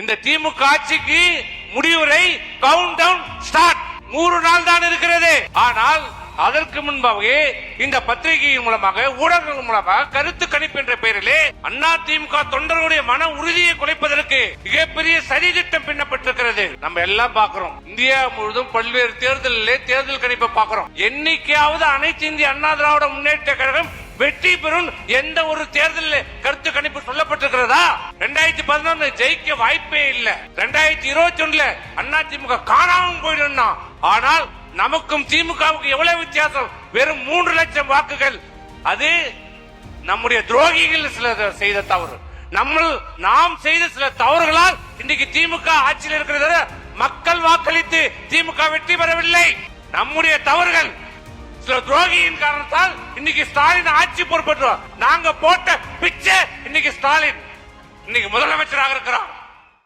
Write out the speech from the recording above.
இந்த திமுக ஆட்சிக்கு முடிவுரை கவுண்ட் டவுன் ஸ்டார்ட் நூறு நாள் தான் இருக்கிறது. ஆனால் அதற்கு முன்பாகவே இந்த பத்திரிகையின் மூலமாக ஊடகங்கள் மூலமாக கருத்து கணிப்பு என்ற பெயரிலே அண்ணா திமுக தொண்டர்களுடைய மன உறுதியை குலைப்பதற்கு மிகப்பெரிய சதி திட்டம் பின்னப்பட்டிருக்கிறது. நம்ம எல்லாம் பாக்குறோம் இந்தியா முழுவதும் பல்வேறு தேர்தலிலே தேர்தல் கணிப்பை பார்க்கிறோம். என்னைக்காவது அனைத்து இந்திய அண்ணா திராவிட முன்னேற்ற கழகம் வெற்றி பெறும் எந்த ஒரு தேர்தலில் கருத்து கணிப்பு சொல்லப்பட்டிருக்கிறதா? ரெண்டாயிரத்தி பதினொன்னு ஜெயிக்க வாய்ப்பே இல்ல. ரெண்டாயிரத்தி இருபத்தி ஒண்ணுல அண்ணா திமுக காணாமல் போயிடும்னா. ஆனால் நமக்கும் திமுகவுக்கு எவ்வளவு வித்தியாசம்? வெறும் மூன்று லட்சம் வாக்குகள். அது நம்முடைய துரோகிகள் சில செய்த தவறு. நம்ம நாம் செய்த சில தவறுகளால் இன்னைக்கு திமுக ஆட்சியில் இருக்கிறது மக்கள் வாக்களித்து திமுக வெற்றி பெறவில்லை. நம்முடைய தவறுகள் சில துரோகியின் காரணத்தால் இன்னைக்கு ஸ்டாலின் ஆட்சி பொறுப்பேற்றோம் நாங்க போட்ட பிச்சை இன்னைக்கு ஸ்டாலின். இன்னைக்கு முதலமைச்சராக இருக்கிறோம்